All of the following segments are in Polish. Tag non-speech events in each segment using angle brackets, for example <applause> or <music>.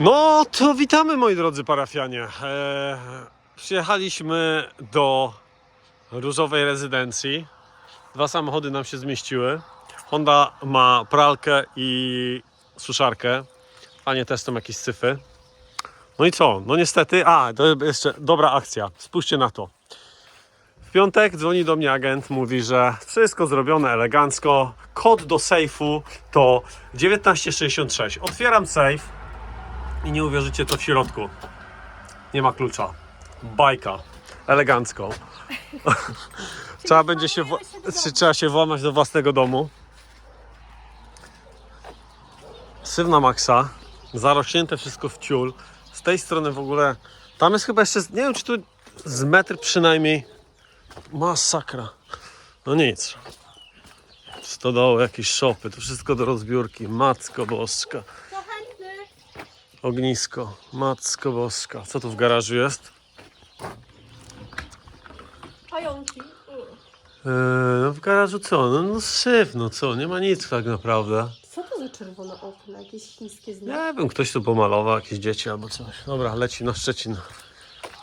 No to witamy moi drodzy parafianie. E, przyjechaliśmy do różowej rezydencji. Dwa samochody nam się zmieściły. Honda ma pralkę i suszarkę. Panie są jakieś syfy. No i co? No niestety, a to jeszcze dobra akcja. Spójrzcie na to. W piątek dzwoni do mnie agent, mówi, że wszystko zrobione elegancko. Kod do sejfu to 1966. Otwieram sejf i nie uwierzycie, to w środku. Nie ma klucza. Bajka. Elegancko. <laughs> trzeba będzie się, czy trzeba się włamać do własnego domu. Syf na maksa. Zarośnięte wszystko w ciul. Z tej strony w ogóle. Tam jest chyba jeszcze, nie wiem czy tu z metr przynajmniej. Masakra. No nic. Stodoły, jakieś szopy, to wszystko do rozbiórki. Matko boska. Ognisko, matko boska. Co tu w garażu jest? Pająki. Eee, no w garażu co? No, no syf, no co? Nie ma nic tak naprawdę. Co to za czerwone okna? Jakieś chińskie znaki? Nie wiem, ktoś tu pomalował, jakieś dzieci albo coś. Dobra, leci na Szczecin.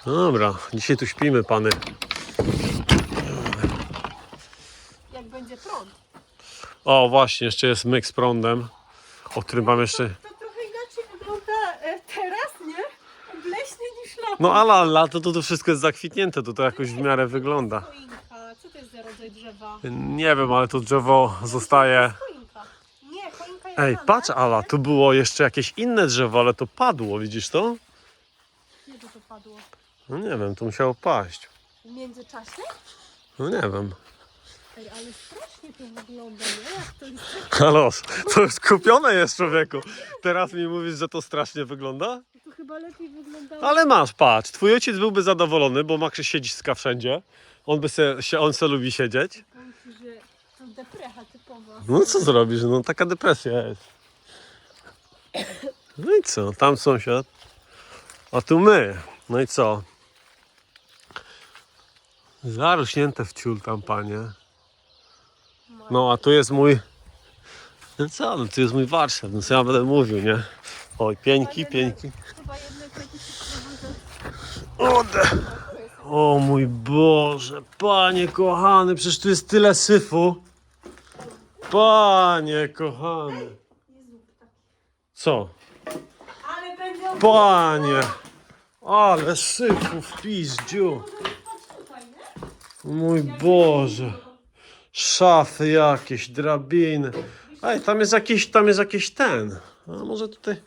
No Dobra, dzisiaj tu śpimy, pany. Jak będzie prąd. O, właśnie, jeszcze jest myk z prądem, o którym mam jeszcze... To trochę inaczej wygląda e, teraz, nie? Obleśnie niż lato. No ale lato to to wszystko jest zakwitnięte, to to jakoś w miarę wygląda. Choinka. Co to jest za rodzaj drzewa? Nie wiem, ale to drzewo zostaje... Choinka. Nie, choinka jest Ej, patrz Ala, nie? tu było jeszcze jakieś inne drzewo, ale to padło, widzisz to? To, to padło? No nie wiem, to musiało paść. W międzyczasie? No nie wiem. Ej, ale strasznie to wygląda, nie? Jak to jest... To już kupione jest człowieku. Teraz mi mówisz, że to strasznie wygląda? To chyba lepiej wyglądało. Ale masz, patrz, twój ojciec byłby zadowolony, bo ma siedziska wszędzie. On by se, się, on se lubi siedzieć. Powiem ci, że to deprecha typowa. No co zrobisz, no taka depresja jest. No i co, tam sąsiad, a tu my. No i co? Zarośnięte w ciul tam, panie. No a tu jest mój... No co, no tu jest mój warsztat, no co ja będę mówił, nie? Oj, pieńki, pieńki. Ode. O mój Boże, panie kochany, przecież tu jest tyle syfu. Panie kochany. Co? Panie. Ale syfu w pizdziu. Mój Boże. Szafy jakieś, drabiny. Ej, tam jest jakiś, tam jest jakiś ten. A może tutaj...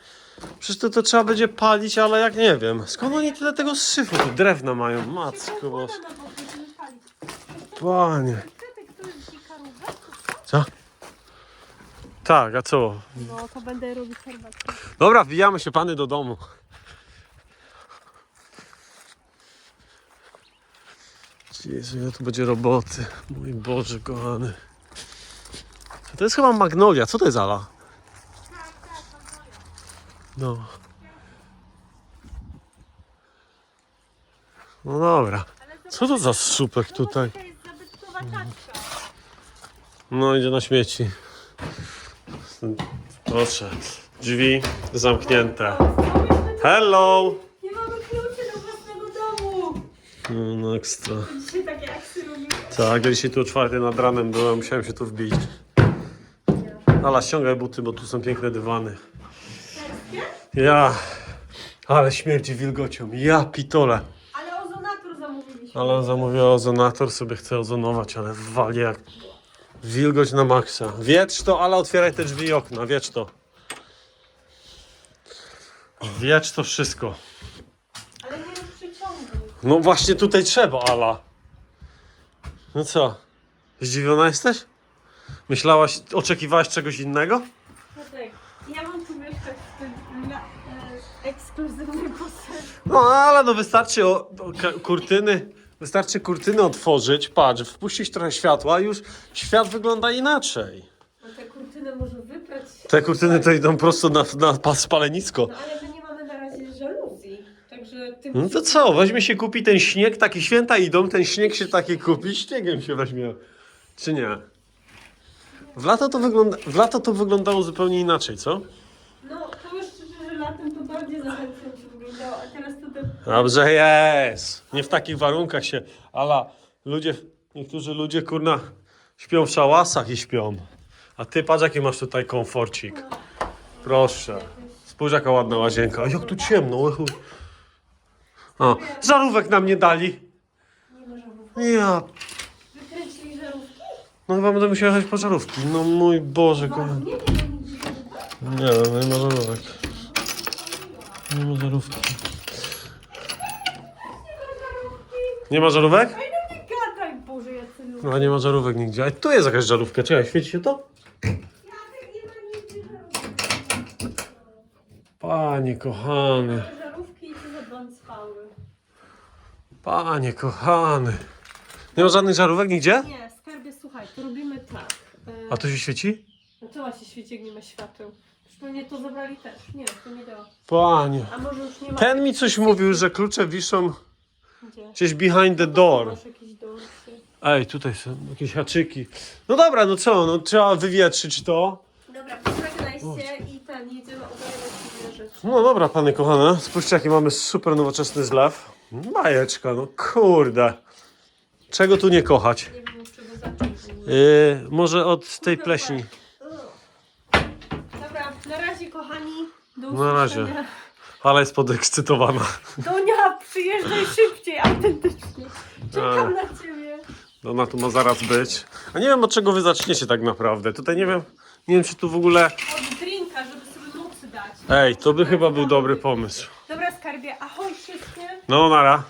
Przecież to, to trzeba będzie palić, ale jak nie wiem. Skąd oni tyle tego syfu? Tu drewna mają, matko boska. Panie. Co? Tak, a co? No to będę robić herbatkę. Dobra, wbijamy się pany do domu. Jezu, ile tu będzie roboty. Mój Boże, kochany. To jest chyba magnolia. Co to jest Ala? No. No dobra. Co to za słupek tutaj? No idzie na śmieci. Proszę. Drzwi zamknięte. Hello! Nie mamy kluczy do własnego domu. No, no ekstra. Tak, ja dzisiaj tu o czwartej nad ranem byłem, musiałem się tu wbić. Ala, ściągaj buty, bo tu są piękne dywany. Ja, ale śmierdzi wilgocią. Ja pitole. Ale ozonator zamówiliśmy. Ale on zamówił ozonator, sobie chce ozonować, ale wali jak wilgoć na maksa. Wietrz to, ale otwieraj te drzwi i okna, wiecz to. Wiecz to wszystko. Ale nie rób przyciągu. No właśnie tutaj trzeba, Ala. No co? Zdziwiona jesteś? Myślałaś, oczekiwałaś czegoś innego? Piotrek, ja mam tu mieszkać w tym na, e, ekskluzywnym. No ale no wystarczy o, o, ka- kurtyny, wystarczy kurtyny otworzyć, patrz, wpuścić trochę światła, już świat wygląda inaczej. No te kurtyny może wyprać. Te kurtyny to idą prosto na, na pa- spalenisko. No ale nie mamy na razie żaluzji. Także ty No to co, weźmie się kupi ten śnieg, takie święta idą, ten śnieg się taki kupi, śniegiem się weźmie. Czy nie? W lato to, wygląda, w lato to wyglądało zupełnie inaczej, co? No, powiem szczerze, że latem to bardziej zachęcająco wyglądało, a teraz to tak... Dobrze jest. Nie w takich warunkach się. Ala, ludzie, niektórzy ludzie kurna śpią w szałasach i śpią. A ty patrz jaki masz tutaj komforcik. Proszę. Spójrz jaka ładna łazienka. A jak tu ciemno. O żarówek nam nie dali. Nie ma żarówki. Ja. Wykręcili żarówki? No chyba będę musiał jechać po żarówki. No mój Boże, Bo kochany. nie no, nie ma żarówek. Nie ma żarówki. Nie ma żarówek? Ej, no nie gadaj, Boże, Jacynu. No nie ma żarówek nigdzie. A tu jest jakaś żarówka. Czekaj, świeci się to? Jacek, nie ma nigdzie żarówki. Panie kochany. Żarówki i co za błąd spały. Panie kochany. Nie ma żadnych żarówek nigdzie? Nie, skarbie, słuchaj, to robimy tak. E, A to się świeci? No ma się świeci, jak nie ma świateł? Pewnie to zabrali też. Nie, to nie działa. Panie. A może już nie ma... Ten mi coś mówił, że klucze wiszą Gdzie? gdzieś behind the door. Masz jakieś. Ej, tutaj są jakieś haczyki. No dobra, no co, no trzeba wywietrzyć to. Dobra, pożegnaj się i jedziemy rzeczy. No dobra, panie kochane, spójrzcie jaki mamy super nowoczesny zlew. Bajeczka, no kurde. Czego tu nie kochać? Nie wiem, od czego zacząć. w ogóle. Yy, może od tej pleśni. Dobra, na razie kochani. Do Na razie. usłyszenia. Ale jest podekscytowana. Donia, przyjeżdżaj szybciej, autentycznie. Czekam na ciebie. Ona tu ma zaraz być. A nie wiem od czego wy zaczniecie tak naprawdę. Tutaj nie wiem, nie wiem czy tu w ogóle... Od Ej, to by chyba był dobry pomysł. Dobra, skarbie, ahoj wszystkie. No, nara.